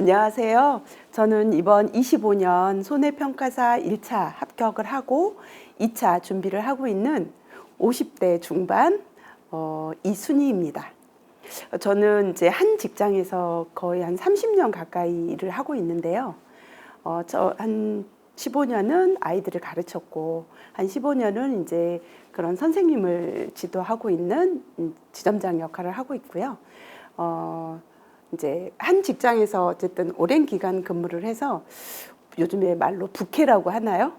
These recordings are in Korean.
안녕하세요. 저는 이번 25년 손해평가사 1차 합격을 하고 2차 준비를 하고 있는 50대 중반 어, 이순희입니다. 저는 이제 한 직장에서 거의 한 30년 가까이 일을 하고 있는데요. 어, 저한 15년은 아이들을 가르쳤고 한 15년은 이제 그런 선생님을 지도하고 있는 음, 지점장 역할을 하고 있고요. 어, 이제 한 직장에서 어쨌든 오랜 기간 근무를 해서 요즘에 말로 부캐라고 하나요?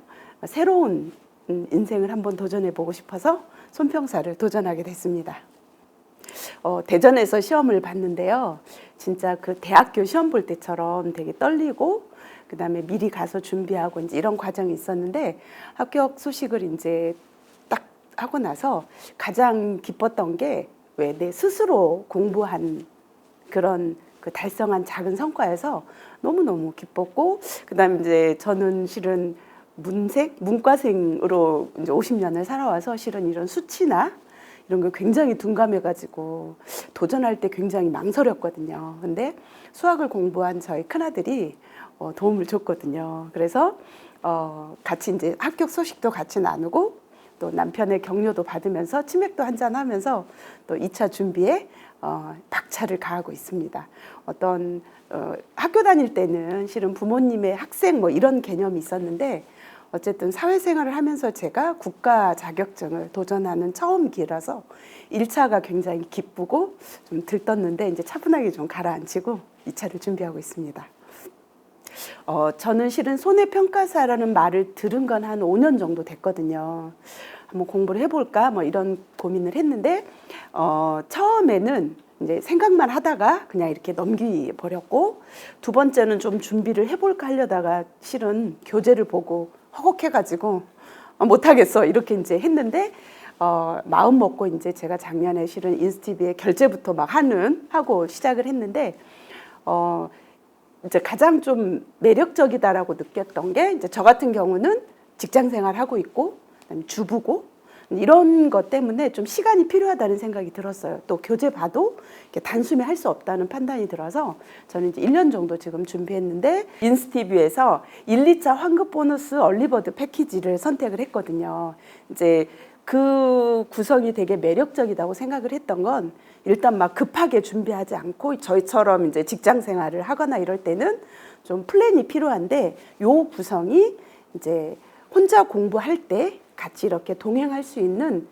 새로운 음, 인생을 한번 도전해 보고 싶어서 손평사를 도전하게 됐습니다. 어, 대전에서 시험을 봤는데요. 진짜 그 대학교 시험 볼 때처럼 되게 떨리고 그다음에 미리 가서 준비하고 이제 이런 과정이 있었는데 합격 소식을 이제 딱 하고 나서 가장 기뻤던 게 왜 내 스스로 공부한 그런 그 달성한 작은 성과에서 너무너무 기뻤고 그다음에 이제 저는 실은 문색 문과생으로 이제 50년을 살아와서 실은 이런 수치나 이런 거 굉장히 둔감해가지고 도전할 때 굉장히 망설였거든요. 근데 수학을 공부한 저희 큰아들이 어, 도움을 줬거든요. 그래서 어, 같이 이제 합격 소식도 같이 나누고 또 남편의 격려도 받으면서 치맥도 한잔 하면서 또 2차 준비에 어, 박차를 가하고 있습니다. 어떤 어, 학교 다닐 때는 실은 부모님의 학생 뭐 이런 개념이 있었는데 어쨌든 사회생활을 하면서 제가 국가 자격증을 도전하는 처음 기라서 1차가 굉장히 기쁘고 좀 들떴는데 이제 차분하게 좀 가라앉히고 2차를 준비하고 있습니다. 어, 저는 실은 손해평가사라는 말을 들은 건 한 5년 정도 됐거든요. 한번 공부를 해볼까 뭐 이런 고민을 했는데 어, 처음에는 이제 생각만 하다가 그냥 이렇게 넘기 버렸고 두 번째는 좀 준비를 해볼까 하려다가 실은 교재를 보고 허걱해가지고 어, 못하겠어 이렇게 이제 했는데 어, 마음 먹고 이제 제가 작년에 실은 인스티비에 결제부터 막 하는 하고 시작을 했는데 어, 이제 가장 좀 매력적이다라고 느꼈던 게 이제 저 같은 경우는 직장 생활 하고 있고 그다음에 주부고 이런 것 때문에 좀 시간이 필요하다는 생각이 들었어요. 또 교재 봐도 단숨에 할 수 없다는 판단이 들어서 저는 이제 1년 정도 지금 준비했는데 인스티뷰에서 1, 2차 환급 보너스 얼리버드 패키지를 선택을 했거든요. 이제 그 구성이 되게 매력적이라고 생각을 했던 건 일단 막 급하게 준비하지 않고 저희처럼 이제 직장 생활을 하거나 이럴 때는 좀 플랜이 필요한데 요 구성이 이제 혼자 공부할 때 같이 이렇게 동행할 수 있는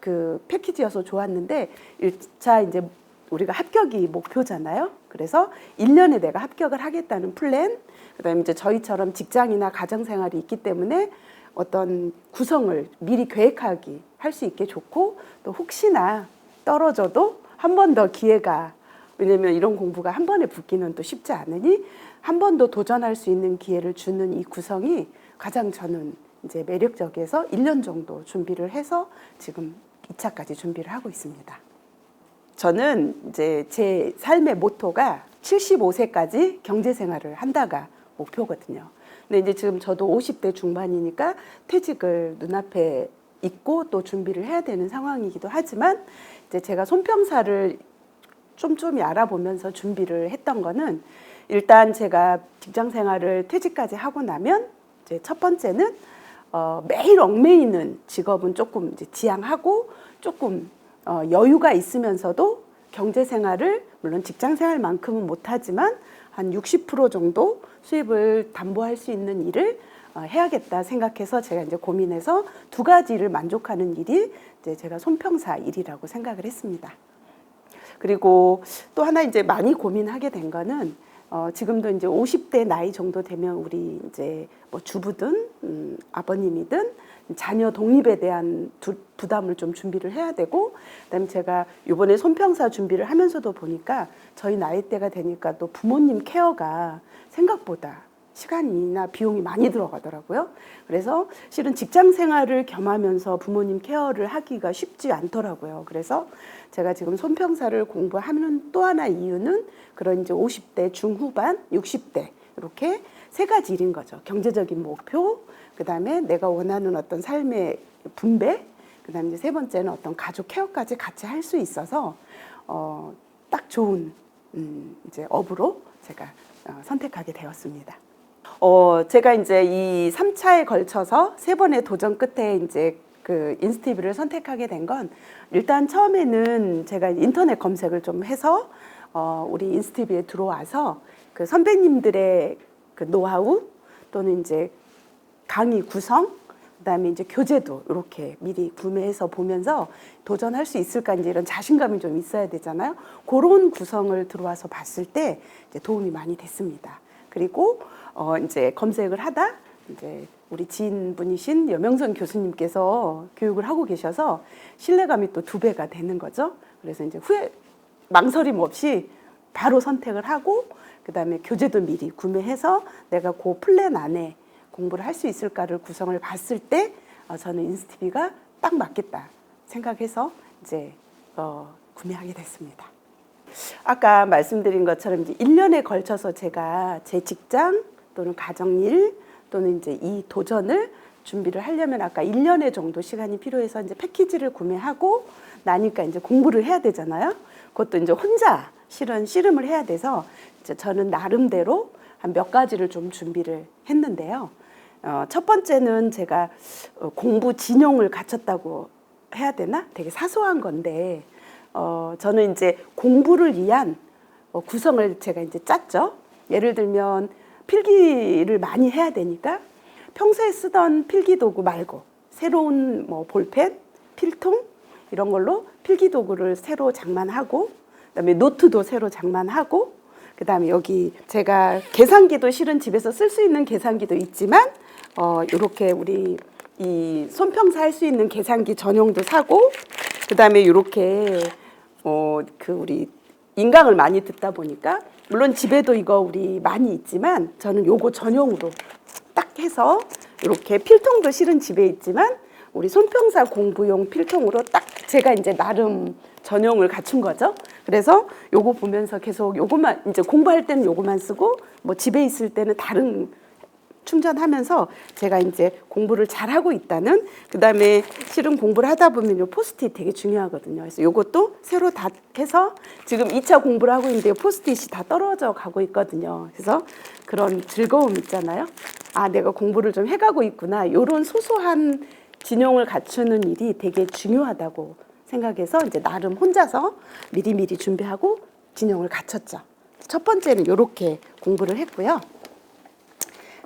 그 패키지여서 좋았는데 1차 이제 우리가 합격이 목표잖아요. 그래서 1년에 내가 합격을 하겠다는 플랜, 그다음에 이제 저희처럼 직장이나 가정 생활이 있기 때문에 어떤 구성을 미리 계획하기 할 수 있게 좋고 또 혹시나 떨어져도 한 번 더 기회가 왜냐면 이런 공부가 한 번에 붙기는 또 쉽지 않으니 한 번 더 도전할 수 있는 기회를 주는 이 구성이 가장 저는 이제 매력적이어서 1년 정도 준비를 해서 지금 2차까지 준비를 하고 있습니다. 저는 이제 제 삶의 모토가 75세까지 경제 생활을 한다가 목표거든요. 근데 이제 지금 저도 50대 중반이니까 퇴직을 눈앞에 있고 또 준비를 해야 되는 상황이기도 하지만 이제 제가 손평사를 쫌쫌이 알아보면서 준비를 했던 거는 일단 제가 직장 생활을 퇴직까지 하고 나면 이제 첫 번째는 어, 매일 얽매이는 직업은 조금 이제 지양하고 조금 어, 여유가 있으면서도 경제 생활을 물론 직장 생활만큼은 못하지만 한 60% 정도 수입을 담보할 수 있는 일을 어, 해야겠다 생각해서 제가 이제 고민해서 두 가지를 만족하는 일이 이제 제가 손평사 일이라고 생각을 했습니다. 그리고 또 하나 이제 많이 고민하게 된 거는 어, 지금도 이제 50대 나이 정도 되면 우리 이제 뭐 주부든 음, 아버님이든 자녀 독립에 대한 두, 부담을 좀 준비를 해야 되고 그다음에 제가 이번에 손평사 준비를 하면서도 보니까 저희 나이대가 되니까 또 부모님 케어가 생각보다 시간이나 비용이 많이 들어가더라고요. 그래서 실은 직장 생활을 겸하면서 부모님 케어를 하기가 쉽지 않더라고요. 그래서 제가 지금 손평사를 공부하는 또 하나 이유는 그런 이제 50대 중후반, 60대 이렇게 세 가지 일인 거죠. 경제적인 목표, 그 다음에 내가 원하는 어떤 삶의 분배, 그 다음에 세 번째는 어떤 가족 케어까지 같이 할 수 있어서 어, 딱 좋은 음, 이제 업으로 제가 어, 선택하게 되었습니다. 어, 제가 이제 이 3차에 걸쳐서 세 번의 도전 끝에 이제 그 인스티비를 선택하게 된 건 일단 처음에는 제가 인터넷 검색을 좀 해서 어, 우리 인스티비에 들어와서 그 선배님들의 그 노하우 또는 이제 강의 구성 그다음에 이제 교재도 이렇게 미리 구매해서 보면서 도전할 수 있을까 이제 이런 자신감이 좀 있어야 되잖아요. 그런 구성을 들어와서 봤을 때 이제 도움이 많이 됐습니다. 그리고 어 이제 검색을 하다 이제 우리 지인분이신 여명선 교수님께서 교육을 하고 계셔서 신뢰감이 또 두 배가 되는 거죠. 그래서 이제 후회 망설임 없이 바로 선택을 하고 그다음에 교재도 미리 구매해서 내가 그 플랜 안에 공부를 할 수 있을까를 구성을 봤을 때 어, 저는 인스티비가 딱 맞겠다 생각해서 이제 어, 구매하게 됐습니다. 아까 말씀드린 것처럼 이제 1년에 걸쳐서 제가 제 직장 또는 가정일 또는 이제 이 도전을 준비를 하려면 아까 1년의 정도 시간이 필요해서 이제 패키지를 구매하고 나니까 이제 공부를 해야 되잖아요. 그것도 이제 혼자 실은 씨름을 해야 돼서 이제 저는 나름대로 한 몇 가지를 좀 준비를 했는데요. 어, 첫 번째는 제가 어, 공부 진용을 갖췄다고 해야 되나? 되게 사소한 건데 어, 저는 이제 공부를 위한 어, 구성을 제가 이제 짰죠. 예를 들면 필기를 많이 해야 되니까 평소에 쓰던 필기 도구 말고 새로운 뭐 볼펜, 필통 이런 걸로 필기 도구를 새로 장만하고 그다음에 노트도 새로 장만하고 그다음에 여기 제가 계산기도 실은 집에서 쓸 수 있는 계산기도 있지만 어 요렇게 우리 이 손평사 할 수 있는 계산기 전용도 사고 그다음에 요렇게 어그 우리 인강을 많이 듣다 보니까 물론 집에도 이거 우리 많이 있지만 저는 요거 전용으로 딱 해서 이렇게 필통도 실은 집에 있지만 우리 손평사 공부용 필통으로 딱 제가 이제 나름 전용을 갖춘 거죠. 그래서 요거 보면서 계속 요것만 이제 공부할 때는 요것만 쓰고 뭐 집에 있을 때는 다른 충전하면서 제가 이제 공부를 잘 하고 있다는 그다음에 실은 공부를 하다 보면 요 포스트잇 되게 중요하거든요. 그래서 요것도 새로 다 해서 지금 2차 공부를 하고 있는데 포스트잇이 다 떨어져 가고 있거든요. 그래서 그런 즐거움 있잖아요. 아, 내가 공부를 좀 해가고 있구나. 요런 소소한 진용을 갖추는 일이 되게 중요하다고 생각해서 이제 나름 혼자서 미리미리 준비하고 진용을 갖췄죠. 첫 번째는 요렇게 공부를 했고요.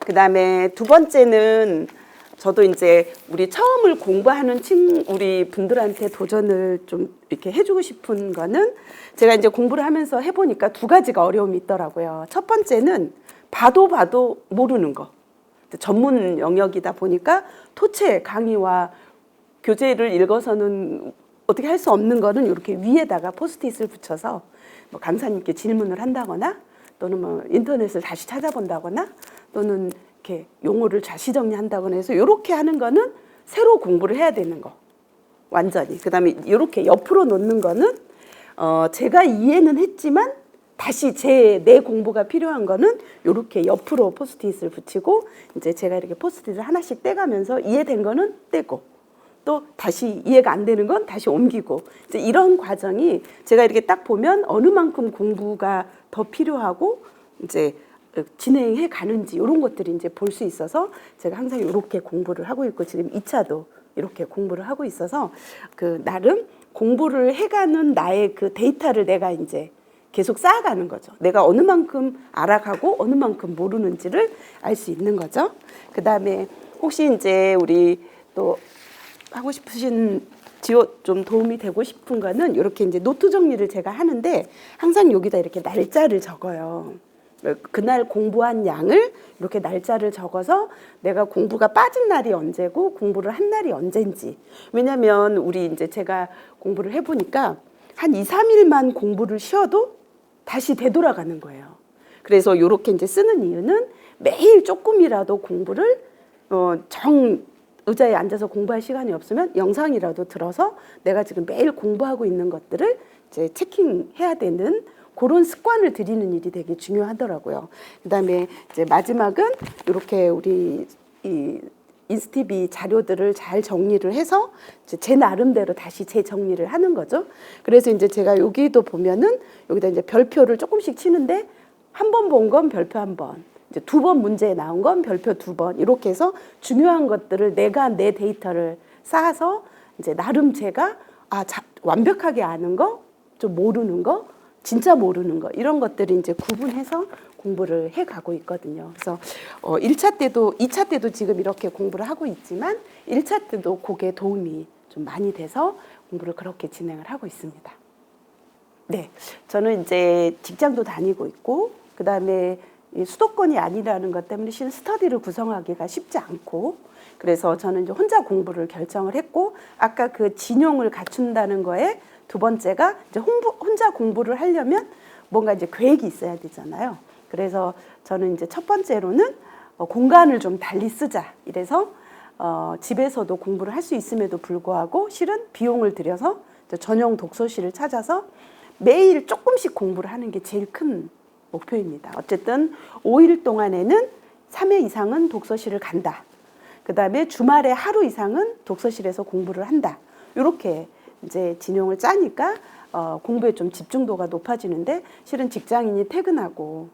그 다음에 두 번째는 저도 이제 우리 처음을 공부하는 친 우리 분들한테 도전을 좀 이렇게 해주고 싶은 거는 제가 이제 공부를 하면서 해보니까 두 가지가 어려움이 있더라고요. 첫 번째는 봐도 봐도 모르는 거. 전문 영역이다 보니까 토체 강의와 교재를 읽어서는 어떻게 할 수 없는 거는 이렇게 위에다가 포스트잇을 붙여서 뭐 강사님께 질문을 한다거나 또는 뭐 인터넷을 다시 찾아본다거나 또는 이렇게 용어를 자시 정리한다거나 해서 이렇게 하는 거는 새로 공부를 해야 되는 거. 완전히. 그다음에 이렇게 옆으로 놓는 거는 어 제가 이해는 했지만 다시 제 내 공부가 필요한 거는 이렇게 옆으로 포스트잇을 붙이고 이제 제가 이렇게 포스트잇을 하나씩 떼가면서 이해된 거는 떼고 또 다시 이해가 안 되는 건 다시 옮기고. 이제 이런 과정이 제가 이렇게 딱 보면 어느 만큼 공부가 더 필요하고 이제 진행해 가는지 이런 것들이 이제 볼 수 있어서 제가 항상 이렇게 공부를 하고 있고 지금 2차도 이렇게 공부를 하고 있어서 그 나름 공부를 해가는 나의 그 데이터를 내가 이제 계속 쌓아가는 거죠. 내가 어느 만큼 알아가고 어느 만큼 모르는지를 알 수 있는 거죠. 그 다음에 혹시 이제 우리 또 하고 싶으신 지호 좀 도움이 되고 싶은 거는 이렇게 이제 노트 정리를 제가 하는데 항상 여기다 이렇게 날짜를 적어요. 그날 공부한 양을 이렇게 날짜를 적어서 내가 공부가 빠진 날이 언제고 공부를 한 날이 언젠지. 왜냐면 우리 이제 제가 공부를 해보니까 한 2, 3일만 공부를 쉬어도 다시 되돌아가는 거예요. 그래서 이렇게 이제 쓰는 이유는 매일 조금이라도 공부를 어, 정 의자에 앉아서 공부할 시간이 없으면 영상이라도 들어서 내가 지금 매일 공부하고 있는 것들을 이제 체킹해야 되는 그런 습관을 들이는 일이 되게 중요하더라고요. 그다음에 이제 마지막은 이렇게 우리 이 인스티비 자료들을 잘 정리를 해서 제 나름대로 다시 재정리를 하는 거죠. 그래서 이제 제가 여기도 보면은 여기다 이제 별표를 조금씩 치는데 한 번 본 건 별표 한 번, 이제 두 번 문제에 나온 건 별표 두 번 이렇게 해서 중요한 것들을 내가 내 데이터를 쌓아서 이제 나름 제가 아 자, 완벽하게 아는 거, 좀 모르는 거, 진짜 모르는 거 이런 것들을 이제 구분해서 공부를 해 가고 있거든요. 그래서 어 1차 때도 2차 때도 지금 이렇게 공부를 하고 있지만 1차 때도 그게 도움이 좀 많이 돼서 공부를 그렇게 진행을 하고 있습니다. 네, 저는 이제 직장도 다니고 있고 그 다음에 수도권이 아니라는 것 때문에 실 스터디를 구성하기가 쉽지 않고 그래서 저는 이제 혼자 공부를 결정을 했고 아까 그 진용을 갖춘다는 거에 두 번째가 이제 홍보, 혼자 공부를 하려면 뭔가 이제 계획이 있어야 되잖아요. 그래서 저는 이제 첫 번째로는 어, 공간을 좀 달리 쓰자. 이래서 어, 집에서도 공부를 할 수 있음에도 불구하고 실은 비용을 들여서 전용 독서실을 찾아서 매일 조금씩 공부를 하는 게 제일 큰 목표입니다. 어쨌든 5일 동안에는 3회 이상은 독서실을 간다. 그 다음에 주말에 하루 이상은 독서실에서 공부를 한다. 이렇게 이제 진용을 짜니까 어, 공부에 좀 집중도가 높아지는데 실은 직장인이 퇴근하고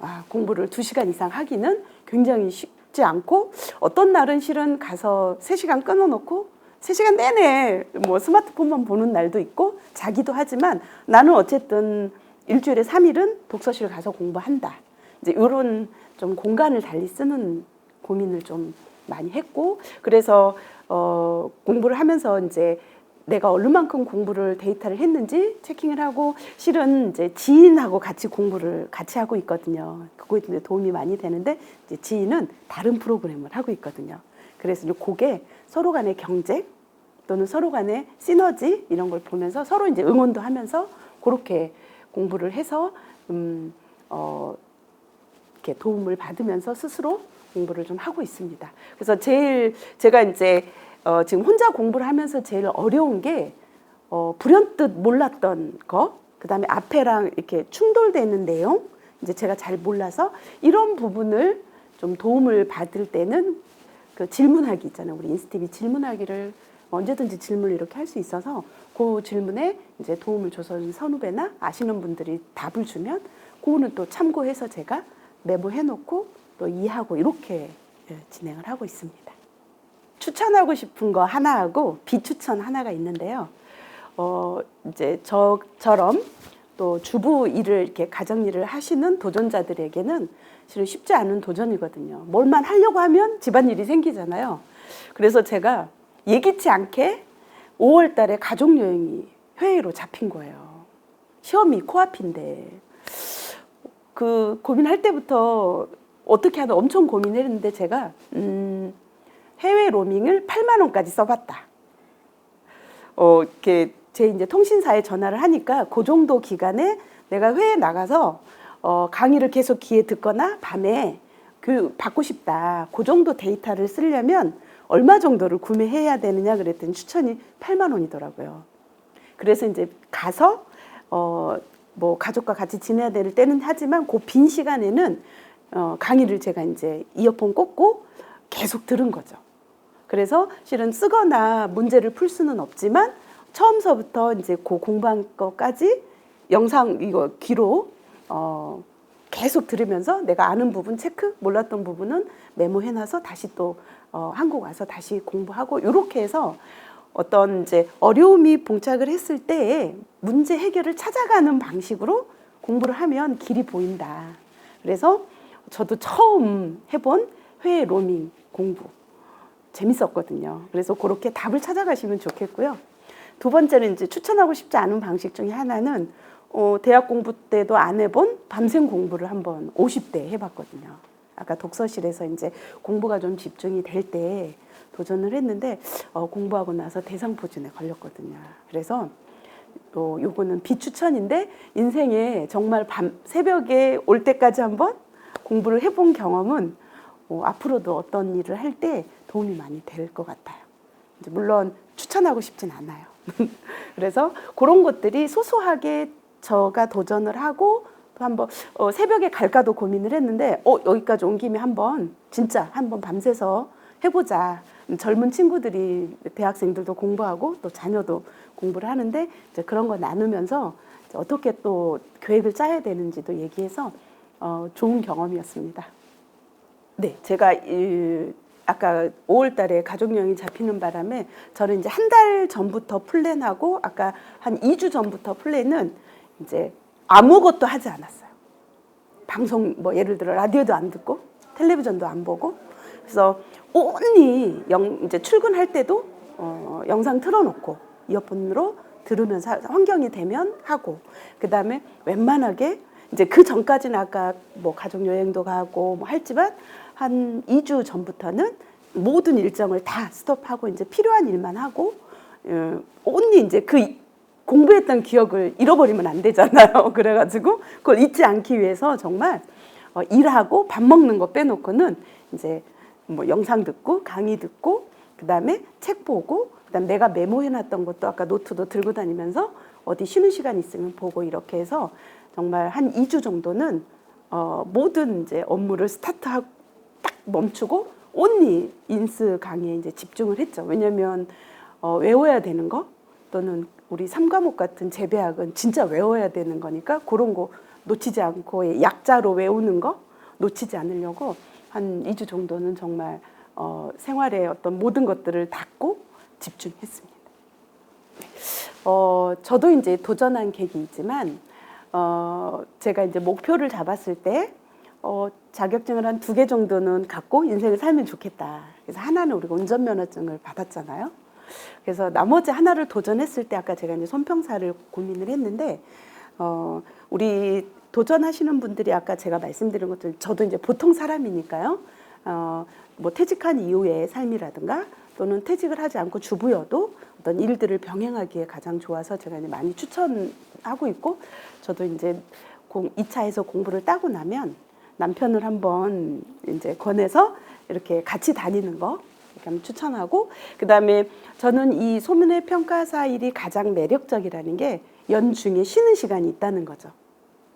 아, 공부를 두 시간 이상 하기는 굉장히 쉽지 않고 어떤 날은 실은 가서 세 시간 끊어놓고 세 시간 내내 뭐 스마트폰만 보는 날도 있고 자기도 하지만 나는 어쨌든 일주일에 삼일은 독서실 가서 공부한다. 이제 이런 좀 공간을 달리 쓰는 고민을 좀 많이 했고 그래서 어 공부를 하면서 이제 내가 얼마만큼 공부를 데이터를 했는지 체킹을 하고 실은 이제 지인하고 같이 공부를 같이 하고 있거든요. 그거에 이제 도움이 많이 되는데 이제 지인은 다른 프로그램을 하고 있거든요. 그래서 이제 그게 서로 간의 경쟁 또는 서로 간의 시너지 이런 걸 보면서 서로 이제 응원도 하면서 그렇게 공부를 해서 음, 어, 이렇게 도움을 받으면서 스스로 공부를 좀 하고 있습니다. 그래서 제일 제가 이제 어, 지금 혼자 공부를 하면서 제일 어려운 게 어, 불현듯 몰랐던 거, 그 다음에 앞에랑 이렇게 충돌되는 내용, 이제 제가 잘 몰라서 이런 부분을 좀 도움을 받을 때는 그 질문하기 있잖아요. 우리 인스티비 질문하기를 언제든지 질문을 이렇게 할 수 있어서 그 질문에 이제 도움을 줘서 선후배나 아시는 분들이 답을 주면 그거는 또 참고해서 제가 메모해 놓고 또 이해하고 이렇게 예, 진행을 하고 있습니다. 추천하고 싶은 거 하나하고 비추천 하나가 있는데요. 어, 이제 저처럼 또 주부 일을 이렇게 가정 일을 하시는 도전자들에게는 실은 쉽지 않은 도전이거든요. 뭘만 하려고 하면 집안일이 생기잖아요. 그래서 제가 예기치 않게 5월 달에 가족 여행이 회의로 잡힌 거예요. 시험이 코앞인데 그 고민할 때부터 어떻게 하나 엄청 고민했는데 제가 음, 해외 로밍을 8만 원까지 써봤다. 어, 이렇게 제 이제 통신사에 전화를 하니까 그 정도 기간에 내가 회에 나가서 어, 강의를 계속 귀에 듣거나 밤에 그 받고 싶다. 그 정도 데이터를 쓰려면 얼마 정도를 구매해야 되느냐 그랬더니 추천이 8만 원이더라고요. 그래서 이제 가서 어, 뭐 가족과 같이 지내야 될 때는 하지만 그 빈 시간에는 어, 강의를 제가 이제 이어폰 꽂고 계속 들은 거죠. 그래서 실은 쓰거나 문제를 풀 수는 없지만 처음서부터 이제 그 공부한 것까지 영상 이거 귀로 어 계속 들으면서 내가 아는 부분 체크, 몰랐던 부분은 메모해놔서 다시 또 어, 한국 와서 다시 공부하고 이렇게 해서 어떤 이제 어려움이 봉착을 했을 때에 문제 해결을 찾아가는 방식으로 공부를 하면 길이 보인다. 그래서 저도 처음 해본 회의 로밍 공부 재밌었거든요. 그래서 그렇게 답을 찾아가시면 좋겠고요. 두 번째는 이제 추천하고 싶지 않은 방식 중에 하나는 어, 대학 공부 때도 안 해본 밤샘 공부를 한번 50대 해봤거든요. 아까 독서실에서 이제 공부가 좀 집중이 될 때 도전을 했는데 어, 공부하고 나서 대상포진에 걸렸거든요. 그래서 또 요거는 비추천인데 인생에 정말 밤 새벽에 올 때까지 한번 공부를 해본 경험은 어, 앞으로도 어떤 일을 할 때 도움이 많이 될 것 같아요. 물론 추천하고 싶진 않아요. 그래서 그런 것들이 소소하게 저가 도전을 하고 또 한번 어, 새벽에 갈까도 고민을 했는데 어 여기까지 온 김에 한번 진짜 한번 밤새서 해보자. 음, 젊은 친구들이 대학생들도 공부하고 또 자녀도 공부를 하는데 이제 그런 거 나누면서 어떻게 또 계획을 짜야 되는지도 얘기해서 어, 좋은 경험이었습니다. 네, 제가 이, 아까 5월 달에 가족 여행이 잡히는 바람에 저는 이제 한 달 전부터 플랜하고 아까 한 2주 전부터 플랜은 이제 아무것도 하지 않았어요. 방송 뭐 예를 들어 라디오도 안 듣고 텔레비전도 안 보고 그래서 온리 영, 이제 출근할 때도 어, 영상 틀어놓고 이어폰으로 들으면서 하- 환경이 되면 하고 그 다음에 웬만하게 이제 그 전까지는 아까 뭐 가족 여행도 가고 뭐 했지만 한 2주 전부터는 모든 일정을 다 스톱하고 이제 필요한 일만 하고 어, 온리 이제 그 이- 공부했던 기억을 잃어버리면 안 되잖아요. 그래가지고 그걸 잊지 않기 위해서 정말 어, 일하고 밥 먹는 거 빼놓고는 이제 뭐 영상 듣고 강의 듣고 그 다음에 책 보고 그다음 내가 메모해놨던 것도 아까 노트도 들고 다니면서 어디 쉬는 시간 있으면 보고 이렇게 해서 정말 한 2주 정도는 어, 모든 이제 업무를 스타트하고 딱 멈추고 온리 인스 강의에 이제 집중을 했죠. 왜냐면 어, 외워야 되는 거 또는 우리 삼과목 같은 재배학은 진짜 외워야 되는 거니까 그런 거 놓치지 않고 약자로 외우는 거 놓치지 않으려고 한 2주 정도는 정말 어, 생활의 어떤 모든 것들을 닫고 집중했습니다. 어, 저도 이제 도전한 계기 있지만 어, 제가 이제 목표를 잡았을 때 어, 자격증을 한 두 개 정도는 갖고 인생을 살면 좋겠다. 그래서 하나는 우리가 운전면허증을 받았잖아요. 그래서 나머지 하나를 도전했을 때 아까 제가 이제 손평사를 고민을 했는데 어, 우리 도전하시는 분들이 아까 제가 말씀드린 것들 저도 이제 보통 사람이니까요. 어, 뭐 퇴직한 이후의 삶이라든가 또는 퇴직을 하지 않고 주부여도 어떤 일들을 병행하기에 가장 좋아서 제가 이제 많이 추천하고 있고 저도 이제 공, 2차에서 공부를 따고 나면 남편을 한번 이제 권해서 이렇게 같이 다니는 거 한번 추천하고 그다음에 저는 이 소문의 평가사 일이 가장 매력적이라는 게 연중에 쉬는 시간이 있다는 거죠.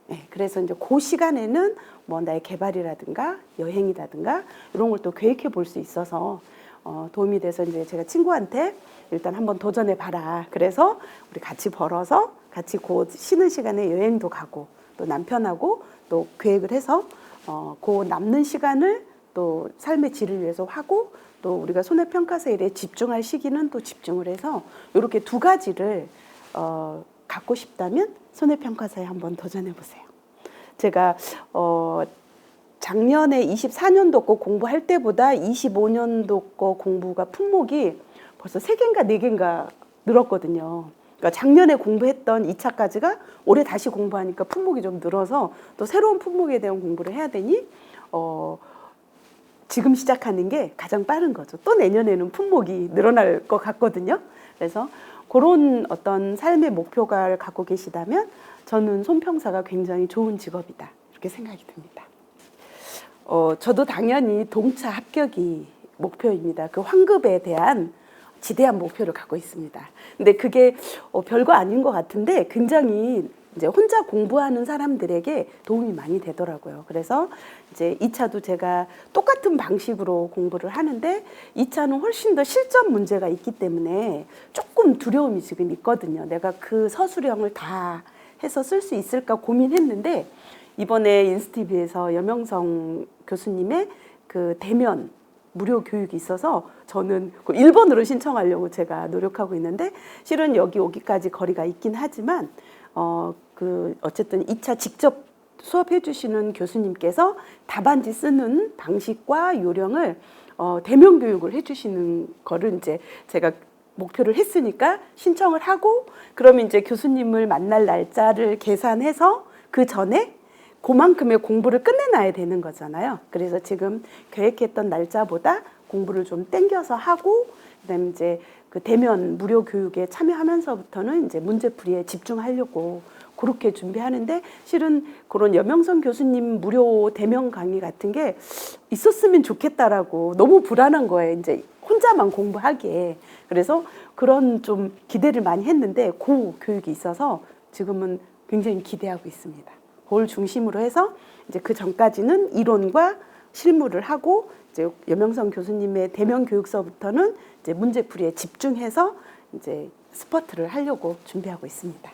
네, 그래서 이제 그 시간에는 뭐 나의 개발이라든가 여행이라든가 이런 걸 또 계획해 볼 수 있어서 어, 도움이 돼서 이제 제가 친구한테 일단 한번 도전해 봐라. 그래서 우리 같이 벌어서 같이 그 쉬는 시간에 여행도 가고 또 남편하고 또 계획을 해서 어, 그 남는 시간을 또 삶의 질을 위해서 하고 또 우리가 손해평가사 일에 집중할 시기는 또 집중을 해서 이렇게 두 가지를 어, 갖고 싶다면 손해평가사에 한번 도전해 보세요. 제가 어, 작년에 24년도 거 공부할 때보다 25년도 거 공부가 품목이 벌써 세개인가네개인가 늘었거든요. 그러니까 작년에 공부했던 2차까지가 올해 다시 공부하니까 품목이 좀 늘어서 또 새로운 품목에 대한 공부를 해야 되니 어, 지금 시작하는 게 가장 빠른 거죠. 또 내년에는 품목이 늘어날 것 같거든요. 그래서 그런 어떤 삶의 목표가 갖고 계시다면 저는 손평사가 굉장히 좋은 직업이다. 이렇게 생각이 듭니다. 어, 저도 당연히 동차 합격이 목표입니다. 그 환급에 대한 지대한 목표를 갖고 있습니다. 근데 그게 어, 별거 아닌 것 같은데 굉장히 이제 혼자 공부하는 사람들에게 도움이 많이 되더라고요. 그래서 이제 2차도 제가 똑같은 방식으로 공부를 하는데 2차는 훨씬 더 실전 문제가 있기 때문에 조금 두려움이 지금 있거든요. 내가 그 서술형을 다 해서 쓸 수 있을까 고민했는데 이번에 인스티비에서 여명성 교수님의 그 대면 무료 교육이 있어서 저는 그 1번으로 신청하려고 제가 노력하고 있는데 실은 여기 오기까지 거리가 있긴 하지만 어 그 어쨌든 2차 직접 수업해 주시는 교수님께서 답안지 쓰는 방식과 요령을 어 대면 교육을 해 주시는 거를 이제 제가 목표를 했으니까 신청을 하고 그러면 이제 교수님을 만날 날짜를 계산해서 그 전에 그만큼의 공부를 끝내놔야 되는 거잖아요. 그래서 지금 계획했던 날짜보다 공부를 좀 땡겨서 하고 그다음에 이제 그 대면 무료 교육에 참여하면서부터는 이제 문제풀이에 집중하려고 그렇게 준비하는데 실은 그런 여명성 교수님 무료 대면 강의 같은 게 있었으면 좋겠다라고 너무 불안한 거예요. 이제 혼자만 공부하기에. 그래서 그런 좀 기대를 많이 했는데 그 교육이 있어서 지금은 굉장히 기대하고 있습니다. 그걸 중심으로 해서 이제 그 전까지는 이론과 실무를 하고 이제 여명성 교수님의 대면 교육서부터는 이제 문제풀이에 집중해서 이제 스퍼트를 하려고 준비하고 있습니다.